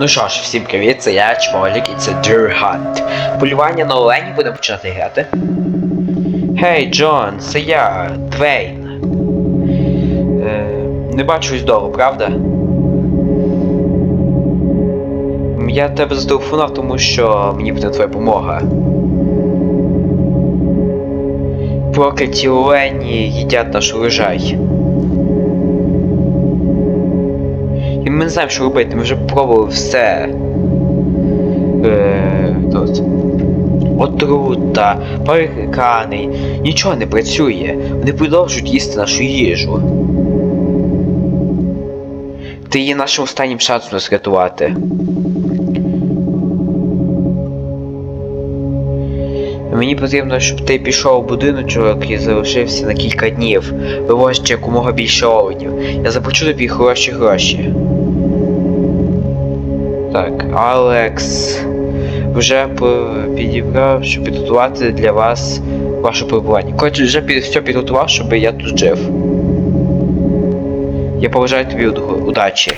Ну що ж, всім привіт, це я Чмолік і це Deer Hunt. Полювання на оленів будемо починати грати. Гей, Джон, це я, Двейн. Е, не бачусь довго, правда? Я тебе зателефонував, тому що мені потрібна твоя допомога. Прокляті олені їдять наш урожай. Ми не знаємо, що робити, ми вже пробували все. Е, тут. Отрута, парикани, нічого не працює. Вони продовжують їсти нашу їжу. Ти є нашим останнім шансом нас рятувати. Мені потрібно, щоб ти пішов у будиночок і залишився на кілька днів, вивозячи якомога більше оводів. Я заплачу тобі хороші гроші. Так, Алекс вже підібрав, щоб підготувати для вас ваше перебування. Коротше, вже все підготував, щоб я тут жив. Я побажаю тобі уд- удачі.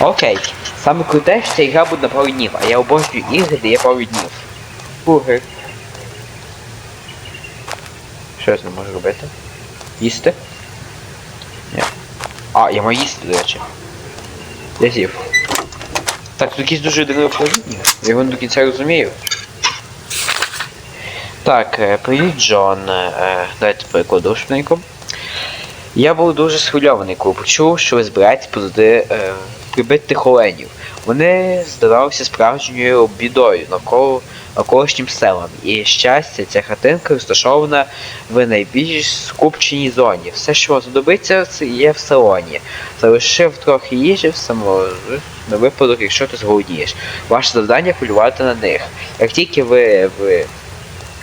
Окей. Саме круте, що ця ігра буде на пару днів, а я обожнюю ігри, де є пару днів. Бургер. Що я з ним можу робити? Їсти? Ні. А, я маю їсти, до речі. Я з'їв. Так, тут якісь дуже дивне управління. Я його не до кінця розумію. Так, е, привіт, Джон. Е, Дайте перекладу швиденько. Я був дуже схвильований, коли почув, що ви збираєтесь позади е, прибитих оленів. Вони здавалися справжньою бідою навколо навколишнім селам. І щастя, ця хатинка розташована в найбільш скупченій зоні. Все, що вам знадобиться, це є в салоні. Залишив трохи їжі в само на випадок, якщо ти зголоднієш. Ваше завдання полювати на них. Як тільки ви, ви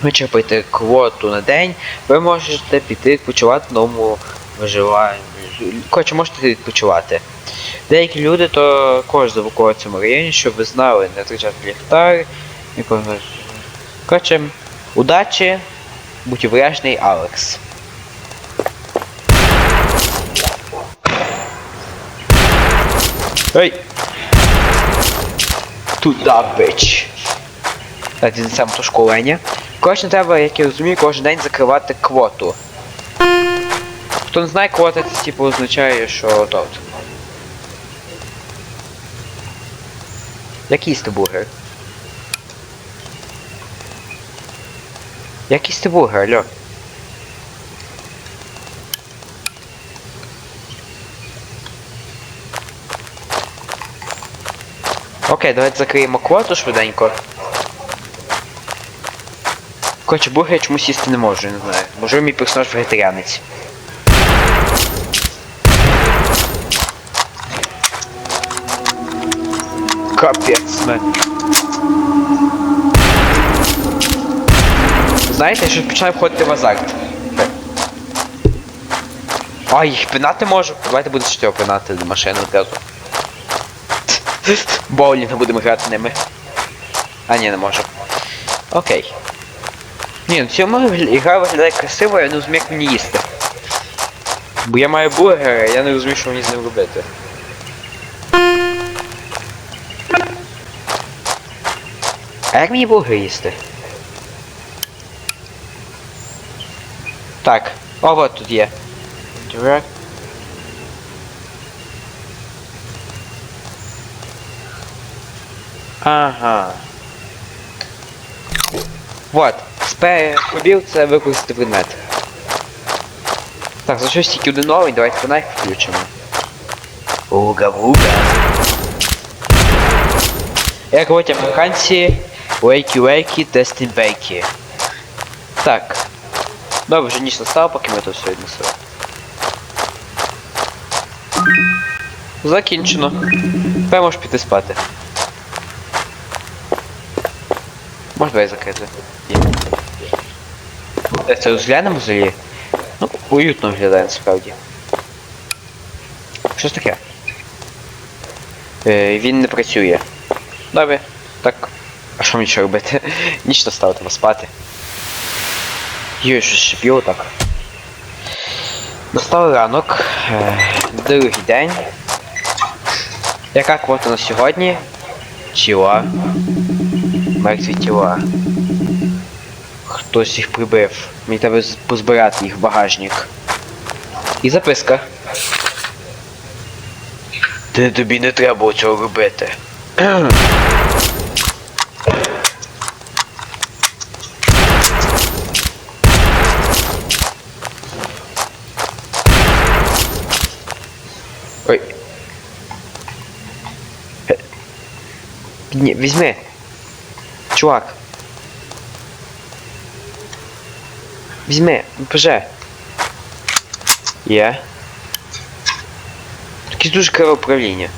вичерпаєте квоту на день, ви можете піти відпочивати новому виживанні. Коротше, можете відпочивати. Деякі люди також в цьому районі, щоб ви знали, не втрачати ліхтар. Коротше, удачі, будь обережний, Алекс. Ей! Туда, бич. Так, дінцем то школення. Коротше, треба, як я розумію, кожен день закривати квоту. Хто не знає, квота це типу означає, що тут. Як їсти бургер? Як їсти бургер, алло? Окей, давайте закриємо квоту швиденько. Коротше, бургер чомусь їсти не можу, я не знаю. Можливо, мій персонаж вегетаріанець. Капець, не. Знаєте, я щось починаю входити в азарт. А, їх пинати можу. Давайте буде чотири пинати до машини одразу. Боулінг будемо грати ними. А ні, не можу. Окей. Ні, ну цьому ігра виглядає красиво, я не розумію, як мені їсти. Бо я маю бургер, а я не розумію, що мені з ним робити. А як мені бургер їсти? Так, о, вот тут є. Direct. Ага. Вот. Спе пробіл це використати предмет. Так, за щось тільки один новий, давайте фонарик включимо. Уга-буга. Як говорять американці, вейкі-вейкі, тестін-бейкі. Так. Добре, вже ніч настав, поки ми тут все віднесли. Закінчено. Тепер можеш піти спати. Можеш двері закрити. Є. Це розглянемо взагалі? Ну, уютно виглядає насправді. Що ж таке? Е, він не працює. Добре. Так. А що мені ще робити? Ніч настало, треба спати. Йой, щось шипіло так. Настав ранок, е, другий день. Яка квота на сьогодні? Тіла. Мертві тіла. Хтось їх прибив. Мені треба позбирати їх в багажник. І записка. Ти тобі не треба цього робити. Ой. Е, Підні, візьми. Чувак. Візьми, ПЖ. Є. Якесь дуже криве управління.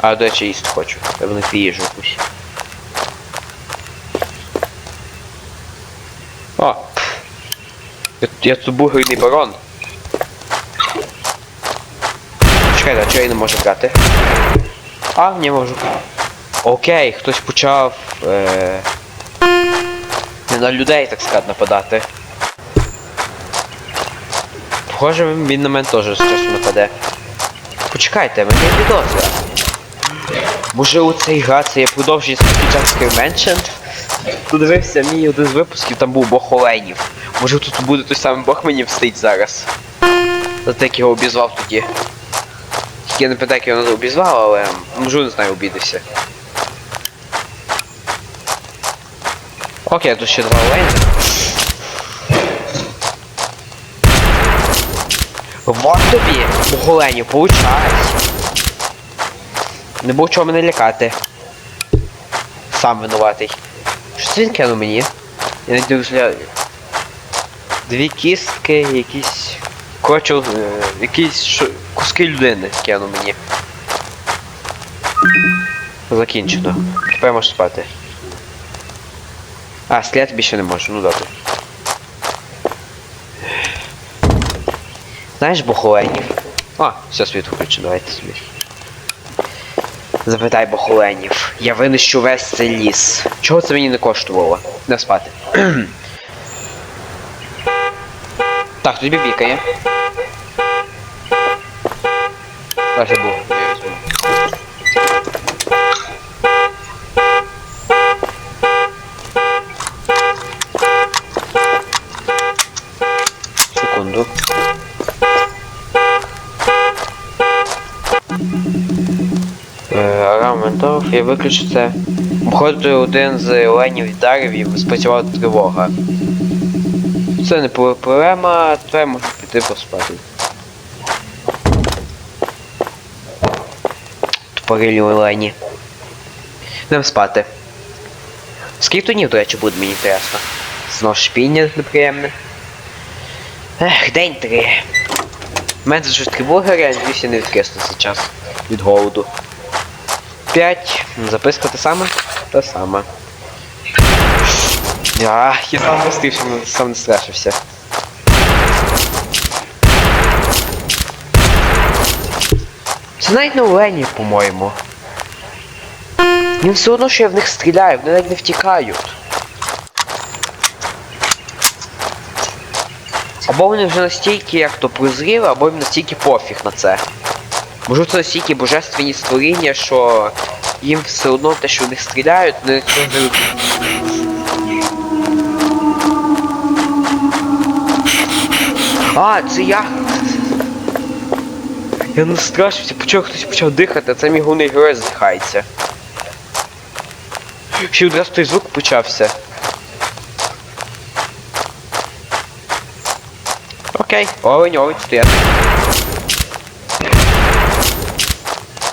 А, до речі, їсти хочу. Треба знайти їжу якусь. О! Я, я тут бургерний барон. Чекай, а чого я не можу брати? А, не можу. Окей, хтось почав. Е... Не на людей, так сказати, нападати. Похоже, він на мене теж з часу нападе. Почекайте, мені підозра. Може у цей гра це є продовження Спокійчанської Mentioned? Подивився мій один з випусків, там був бог оленів. Може тут буде той самий бог мені встить зараз. За те, як його обізвав тоді. Тільки я не пам'ятаю, як його обізвав, але можу не знаю, обідався. Окей, тут ще два олені. Вот тобі, оголеню, получай. Не було чого мене лякати. Сам винуватий. Що він кинув мені? Я не розглядаю. Дві кістки, якісь. Коротше, е, якісь шо- куски людини кинув мені. Закінчено. Тепер можеш спати. А, стріляти більше не можу, ну добре. Знаєш бохоленів? А, все світ включено, давайте собі. Запитай бохоленів. Я винищу весь цей ліс. Чого це мені не коштувало? Не спати. так, тобі бікає. Каже був, Раментов, я виключу це. Походу один з оленів вдарив і спрацювала тривога. Це не проблема, треба можу піти поспати. Тупорилі олені. Нем спати. Скільки тонів, до речі, буде мені інтересно. Знову шпіння неприємне. Ех, день три. У мене вже три бургери, я надіюсь, не відкисну зараз від голоду. 5. Записка та сама? Та сама. Я, я сам простився, сам не страшився. Це навіть не оленів, по-моєму. Їм все одно, що я в них стріляю, вони навіть не втікають. Або вони вже настільки як то прозріли, або їм настільки пофіг на це. Може це настільки божественні створіння, що їм все одно те, що в них стріляють, не А, це я. Я настрашився, почав хтось почав дихати, а це мій головний герой здихається. Ще одразу той звук почався. Окей, олень, олень, стояти.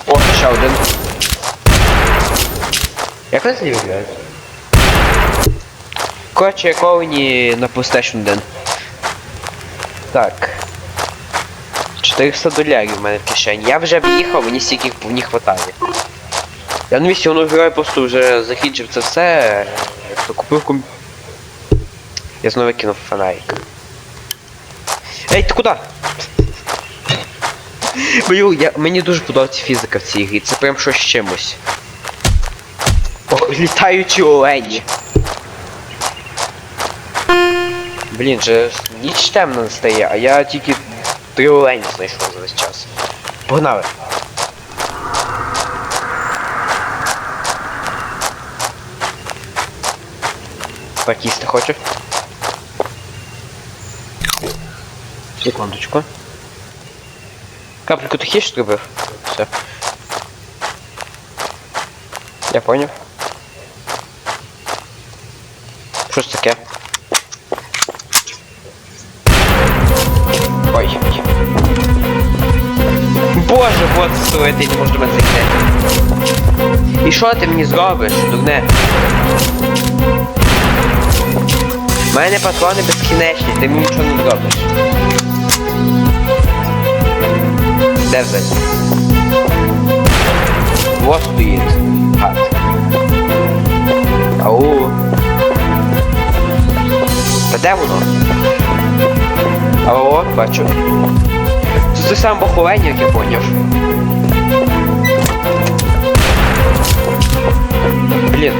О, ще один. Як вони злі виглядають? Коротше, як на PlayStation 1. Так. 400 долярів в мене в кишені. Я вже в'їхав, мені стільки не хватає. Я на місці воно грає просто вже закінчив це все. Як купив ком... Я знову кинув фонарик. Ей, ти куди? Блю, я... Мені дуже подобається фізика в цій грі. Це прям щось чимось. О, літаючі олені. Блін, же ніч темно не стає, а я тільки три олені знайшов за весь час. Погнали. Так їсти хочу. Секундочку. Капельку ти хіш зробив? Все. Я поняв. Що ж таке? Ой. Боже, вот стоїть, я не можу мене зайти. І що ти мені зробиш, дурне? У мене патрони безкінечні, ти мені нічого не зробиш. Де взяти? Вот стоїть. Гад. Ау. Та де воно? Алло, бачу. Це той сам поховання, як я поняв. Блін.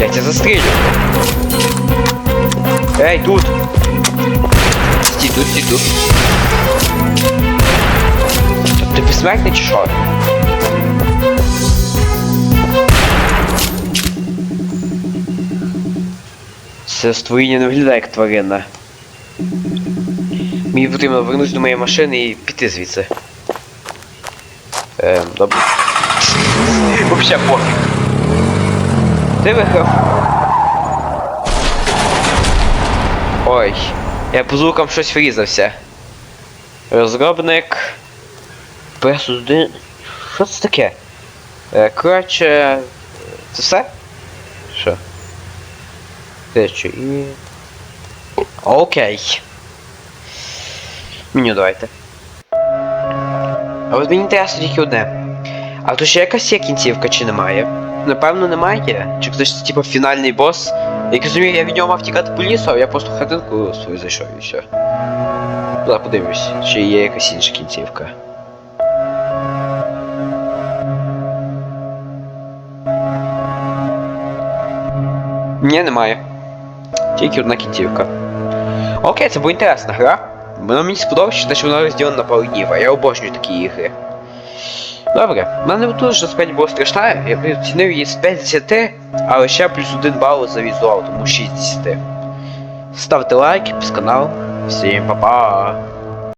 Я тебя застрелю. Эй, тут. Стій тут. Ти безсмертний чи що? Це створіння не виглядає як тварина. Мені потрібно повернутися до моєї машини і піти звідси. Ем, добре. Вообще пофіг. Ти виграв. Ой, я по звукам щось врізався. Розробник. PS1. Що це таке? Е, коротше. Це все? Що? Те що і. Окей. Меню давайте. А от мені інтересно тільки одне. А то ще якась є кінцівка чи немає? Напевно немає. Чи хтось типу фінальний бос. Як розумію, я від нього мав тікати по лісу, а я просто в хатинку свою зайшов і все. Зараз подивлюсь, чи є якась інша кінцівка. Ні, немає. Тільки одна кінцівка. Окей, це була інтересна гра. Воно мені сподобалося, що вона розділена на пару днів, а я обожнюю такі ігри. Добре, в мене тут вже справді було страшна, я оцінив її з 5 з 10, але ще плюс 1 бал за візуал, тому 6 з 10. Ставте лайк, підпис канал. Всім па-па!